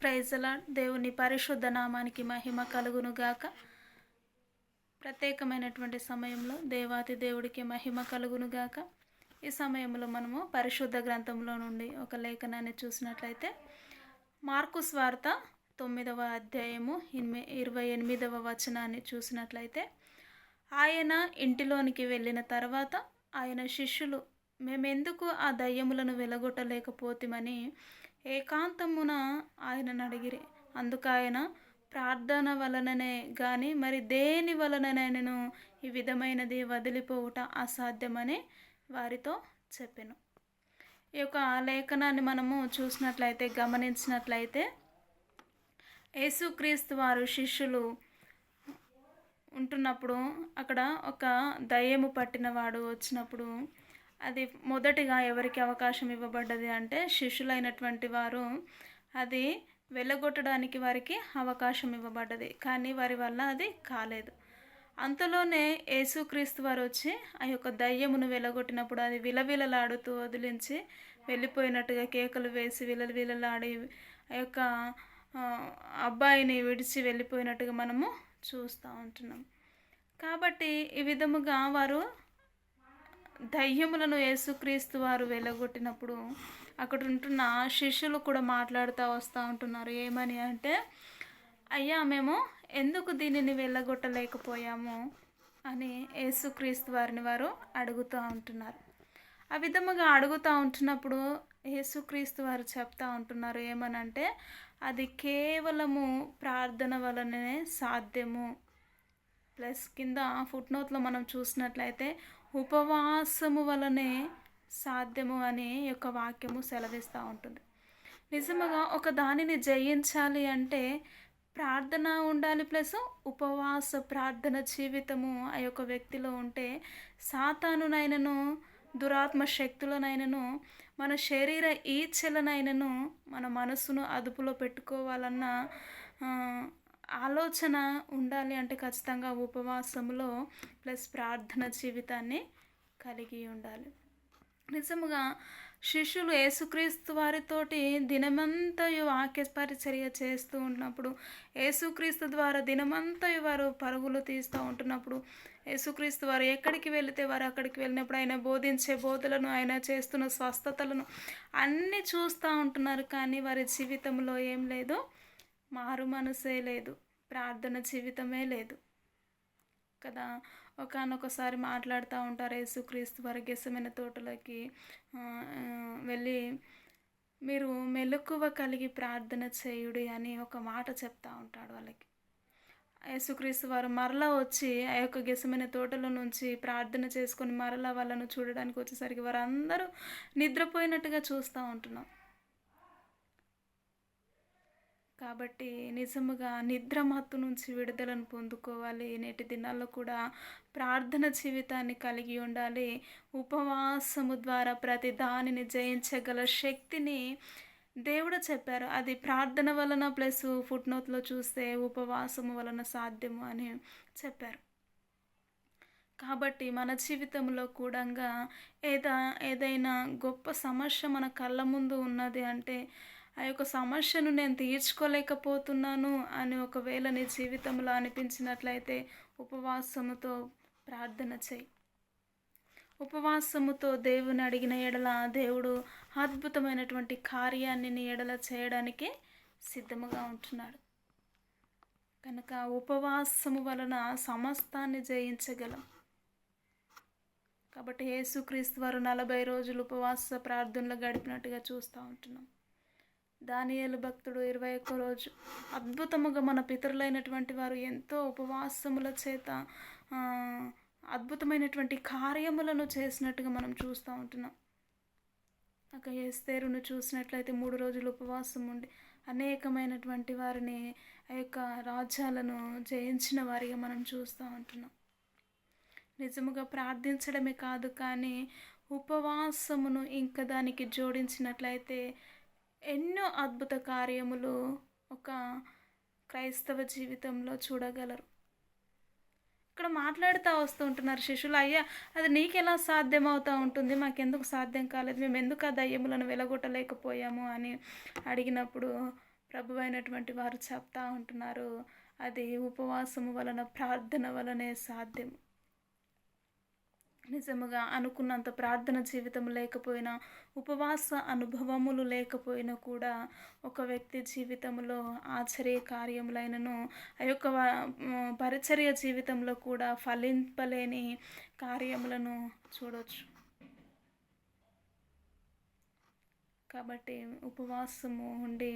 ప్రైజలా దేవుని పరిశుద్ధ నామానికి మహిమ కలుగునుగాక ప్రత్యేకమైనటువంటి సమయంలో దేవాతి దేవుడికి మహిమ కలుగునుగాక ఈ సమయంలో మనము పరిశుద్ధ గ్రంథంలో నుండి ఒక లేఖనాన్ని చూసినట్లయితే మార్కు స్వార్త తొమ్మిదవ అధ్యాయము ఎనిమి ఇరవై ఎనిమిదవ వచనాన్ని చూసినట్లయితే ఆయన ఇంటిలోనికి వెళ్ళిన తర్వాత ఆయన శిష్యులు మేమెందుకు ఆ దయ్యములను వెలగొట్టలేకపోతామని ఏకాంతమున ఆయనను అడిగిరి అందుకు ఆయన ప్రార్థన వలననే కానీ మరి దేని వలననైనను ఈ విధమైనది వదిలిపోవుట అసాధ్యమని వారితో చెప్పాను. ఈ యొక్క లేఖనాన్ని మనము చూసినట్లయితే గమనించినట్లయితే యేసుక్రీస్తు వారు శిష్యులు ఉంటున్నప్పుడు అక్కడ ఒక దయ్యము పట్టినవాడు వచ్చినప్పుడు అది మొదటిగా ఎవరికి అవకాశం ఇవ్వబడ్డది అంటే శిష్యులైనటువంటి వారు అది వెళ్ళగొట్టడానికి వారికి అవకాశం ఇవ్వబడ్డది. కానీ వారి వల్ల అది కాలేదు. అంతలోనే యేసుక్రీస్తు వారు వచ్చి ఆ యొక్క దయ్యమును వెలగొట్టినప్పుడు అది విలవిలలాడుతూ వదిలించి వెళ్ళిపోయినట్టుగా కేకలు వేసి విలవిలలాడి ఆ యొక్క అబ్బాయిని విడిచి వెళ్ళిపోయినట్టుగా మనము చూస్తూ ఉంటున్నాం. కాబట్టి ఈ విధముగా వారు దయ్యములను యేసుక్రీస్తు వారు వెళ్ళగొట్టినప్పుడు అక్కడ ఉంటున్న శిష్యులు కూడా మాట్లాడుతూ వస్తూ ఉంటున్నారు. ఏమని అంటే అయ్యా మేము ఎందుకు దీనిని వెళ్ళగొట్టలేకపోయాము అని యేసుక్రీస్తు వారిని వారు అడుగుతూ ఉంటున్నారు. ఆ విధముగా అడుగుతూ ఉంటున్నప్పుడు యేసుక్రీస్తు వారు చెప్తా ఉంటున్నారు ఏమనంటే అది కేవలము ప్రార్థన వలననే సాధ్యము. ప్లస్ కింద ఫుట్ నోట్లో మనం చూసినట్లయితే ఉపవాసము వలనే సాధ్యము అనే యొక్క వాక్యము సెలవిస్తూ ఉంటుంది. నిజముగా ఒక దానిని జయించాలి అంటే ప్రార్థన ఉండాలి ప్లస్ ఉపవాస ప్రార్థన జీవితము ఆ యొక్క వ్యక్తిలో ఉంటే సాతానునైనను దురాత్మ శక్తులనైనను మన శరీర ఈచ్ఛలనైనను మన మనసును అదుపులో పెట్టుకోవాలన్న ఆలోచన ఉండాలి అంటే ఖచ్చితంగా ఉపవాసంలో ప్లస్ ప్రార్థన జీవితాన్ని కలిగి ఉండాలి. నిజముగా శిష్యులు యేసుక్రీస్తు వారితోటి దినమంతయు వాక్య పరిచర్య చేస్తూ ఉన్నప్పుడు యేసుక్రీస్తు ద్వారా దినమంతయు వారు పరుగులు తీస్తూ ఉంటున్నప్పుడు యేసుక్రీస్తు వారు ఎక్కడికి వెళితే వారు అక్కడికి వెళ్ళినప్పుడు ఆయన బోధించే బోధలను ఆయన చేస్తున్న స్వస్థతలను అన్నీ చూస్తూ ఉంటున్నారు కానీ వారి జీవితంలో ఏం లేదు. మారు మనసే లేదు ప్రార్థన జీవితమే లేదు. కదా? ఒకనొకసారి మాట్లాడుతూ ఉంటారు యేసుక్రీస్తు వారి గెసమైన తోటలోకి. వెళ్ళి మీరు మెలకువ కలిగి ప్రార్థన చేయుడి అని ఒక మాట చెప్తా ఉంటాడు వాళ్ళకి. యేసుక్రీస్తు వారు మరలా వచ్చి ఆ యొక్క గెసమైన తోటలో నుంచి ప్రార్థన చేసుకొని మరలా వాళ్ళను చూడడానికి వచ్చేసరికి వారందరూ నిద్రపోయినట్టుగా చూస్తూ ఉంటున్నాం. కాబట్టి నిజముగా నిద్ర మత్తు నుంచి విడుదలను పొందుకోవాలి. నేటి దినాల్లో కూడా ప్రార్థన జీవితాన్ని కలిగి ఉండాలి. ఉపవాసము ద్వారా ప్రతి దానిని జయించగల శక్తిని దేవుడు చెప్పారు. అది ప్రార్థన వలన ప్లస్ ఫుట్ నోట్లో చూస్తే ఉపవాసము వలన సాధ్యము అని చెప్పారు. కాబట్టి మన జీవితంలో కూడా ఏదా ఏదైనా గొప్ప సమస్య మన కళ్ళ ముందు ఉన్నది అంటే ఆ యొక్క సమస్యను నేను తీర్చుకోలేకపోతున్నాను అని ఒకవేళ నీ జీవితంలో అనిపించినట్లయితే ఉపవాసముతో ప్రార్థన చేయి. ఉపవాసముతో దేవుని అడిగిన ఎడల దేవుడు అద్భుతమైనటువంటి కార్యాన్ని నీ ఎడల చేయడానికి సిద్ధముగా ఉంటున్నాడు. కనుక ఉపవాసము వలన సమస్తాన్ని జయించగలం. కాబట్టి యేసుక్రీస్తు వారు నలభై రోజులు ఉపవాస ప్రార్థనలు గడిపినట్టుగా చూస్తూ ఉంటున్నాం. దానియేలు భక్తుడు ఇరవై ఒక్క రోజు. అద్భుతముగా మన పితరులైనటువంటి వారు ఎంతో ఉపవాసముల చేత అద్భుతమైనటువంటి కార్యములను చేసినట్టుగా మనం చూస్తూ ఉంటున్నాం. ఒక ఏస్తేరును చూసినట్లయితే మూడు రోజులు ఉపవాసం ఉండి అనేకమైనటువంటి వారిని ఆ యొక్క రాజ్యాలను జయించిన వారిగా మనం చూస్తూ ఉంటున్నాం. నిజముగా ప్రార్థించడమే కాదు కానీ ఉపవాసమును ఇంకా దానికి జోడించినట్లయితే ఎన్నో అద్భుత కార్యములు ఒక క్రైస్తవ జీవితంలో చూడగలరు. ఇక్కడ మాట్లాడుతూ వస్తూ ఉంటున్నారు శిష్యులు అయ్యా అది నీకెలా సాధ్యమవుతూ ఉంటుంది? మాకెందుకు సాధ్యం కాలేదు? మేము ఎందుకు ఆ దయ్యములను వెలగొట్టలేకపోయాము? అని అడిగినప్పుడు ప్రభు అయినటువంటి వారు చెప్తా ఉంటున్నారు అది ఉపవాసము వలన ప్రార్థన వలనే సాధ్యం నిజముగా అనుకున్నంత ప్రార్థన జీవితం లేకపోయినా ఉపవాస అనుభవములు లేకపోయినా కూడా ఒక వ్యక్తి జీవితంలో ఆశ్చర్య కార్యములైనను ఆ యొక్క పరిచర్య జీవితంలో కూడా ఫలింపలేని కార్యములను చూడవచ్చు కాబట్టి ఉపవాసము ఉండి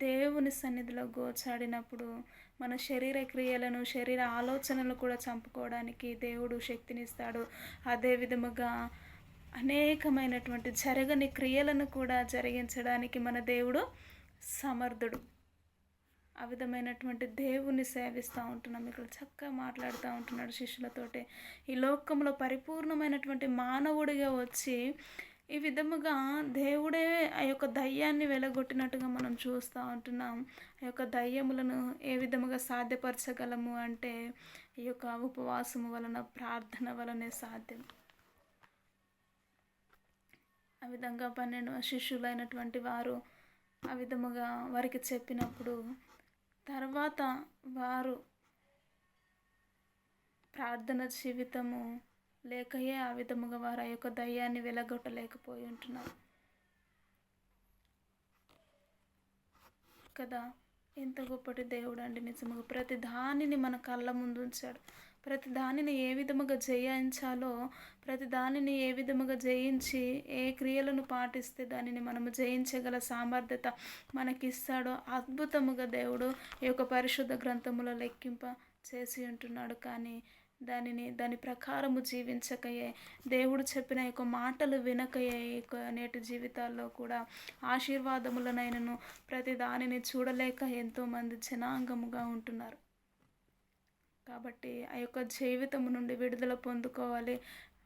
దేవుని సన్నిధిలో గోచాడినప్పుడు మన శరీర క్రియలను శరీర ఆలోచనలు కూడా చంపుకోవడానికి దేవుడు శక్తినిస్తాడు. అదే విధముగా అనేకమైనటువంటి జరగని క్రియలను కూడా జరిగించడానికి మన దేవుడు సమర్థుడు. ఆ విధమైనటువంటి దేవుణ్ణి సేవిస్తూ ఉంటున్నాం. ఇక్కడ చక్కగా మాట్లాడుతూ ఉంటున్నాడు శిష్యులతోటి. ఈ లోకంలో పరిపూర్ణమైనటువంటి మానవుడిగా వచ్చి ఈ విధముగా దేవుడే ఆ యొక్క దయ్యాన్ని వెలగొట్టినట్టుగా మనం చూస్తూ ఉంటున్నాం. ఆ యొక్క దయ్యములను ఏ విధముగా సాధ్యపరచగలము అంటే ఈ యొక్క ఉపవాసము వలన ప్రార్థన వలనే సాధ్యం. ఆ విధంగా పన్నెండు శిష్యులైనటువంటి వారు ఆ విధముగా వారికి చెప్పినప్పుడు తర్వాత వారు ప్రార్థన జీవితము లేకయే ఆ విధముగా వారు ఆ యొక్క దయ్యాన్ని వెలగొట్టలేకపోయి ఉంటున్నారు కదా? ఎంత గొప్పటి దేవుడు అండి నిజముగా. ప్రతి దానిని మన కళ్ళ ముందు ఉంచాడు. ప్రతి దానిని ఏ విధముగా జయించాలో ప్రతి దానిని ఏ విధముగా జయించి ఏ క్రియలను పాటిస్తే దానిని మనము జయించగల సామర్థ్యత మనకిస్తాడో అద్భుతముగా దేవుడు ఈ యొక్క పరిశుద్ధ గ్రంథములో లెక్కింప చేసి ఉంటున్నాడు. కానీ దానిని దాని ప్రకారము జీవించకయే. దేవుడు చెప్పిన యొక్క మాటలు వినకయే నేటి జీవితాల్లో కూడా ఆశీర్వాదములనైనను ప్రతి దానిని చూడలేక ఎంతోమంది జనాంగముగా ఉంటున్నారు. కాబట్టి ఆ యొక్క జీవితం నుండి విడుదల పొందుకోవాలి.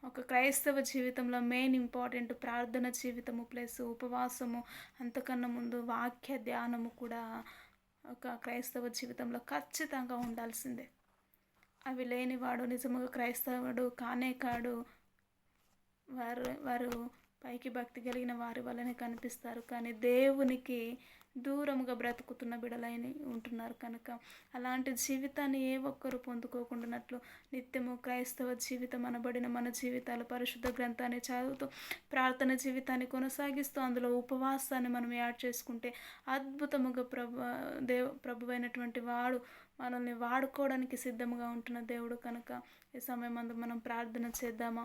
ఒక క్రైస్తవ జీవితంలో మెయిన్ ఇంపార్టెంట్ ప్రార్థన జీవితము ప్లస్ ఉపవాసము అంతకన్నా ముందు వాక్య ధ్యానము కూడా ఒక క్రైస్తవ జీవితంలో ఖచ్చితంగా ఉండాల్సిందే. అవి లేనివాడు నిజముగా క్రైస్తవుడు కానే కాడు వారు వారు పైకి భక్తి కలిగిన వారి వల్లనే కనిపిస్తారు. కానీ దేవునికి దూరముగా బ్రతుకుతున్న బిడలైన ఉంటున్నారు కనుక. అలాంటి జీవితాన్ని ఏ ఒక్కరు పొందుకోకుండానట్లు నిత్యము క్రైస్తవ జీవితం అనబడిన మన జీవితాలు పరిశుద్ధ గ్రంథాన్ని చదువుతూ ప్రార్థన జీవితాన్ని కొనసాగిస్తూ అందులో ఉపవాసాన్ని మనం యాడ్ చేసుకుంటే అద్భుతముగా ప్రభు దేవ ప్రభు అయినటువంటి వాడు మనల్ని వాడుకోవడానికి సిద్ధంగా ఉంటున్న దేవుడు కనుక. ఈ సమయం అందు మనం ప్రార్థన చేద్దామా?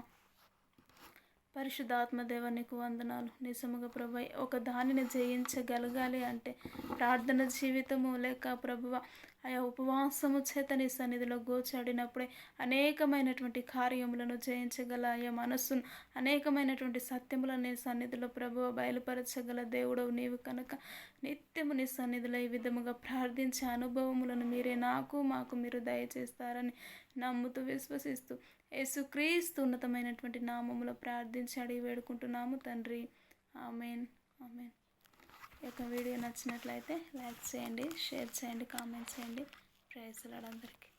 పరిశుద్ధాత్మ దేవ నీకు వందనాలు. నిజముగా ప్రభు ఒక దానిని జయించగలగాలి అంటే ప్రార్థన జీవితము లేక ప్రభువ ఆయా ఉపవాసము చేత నీ సన్నిధిలో గోచాడినప్పుడే అనేకమైనటువంటి కార్యములను జయించగల ఆయా మనస్సును అనేకమైనటువంటి సత్యములను నీ సన్నిధిలో ప్రభువ బయలుపరచగల దేవుడవు నీవు కనుక. నిత్యము నీ సన్నిధిలో ఈ విధముగా ప్రార్థించే అనుభవములను మీరే నాకు మాకు మీరు దయచేస్తారని నమ్ముతూ విశ్వసిస్తూ యేసుక్రీస్తు ఉన్నతమైనటువంటి నామములో ప్రార్థించి అడిగి వేడుకుంటున్నాము తండ్రి. ఆమెన్. ఆమెన్. ఈ యొక్క వీడియో నచ్చినట్లయితే లైక్ చేయండి షేర్ చేయండి కామెంట్ చేయండి. ప్రైజ్ అందరికీ.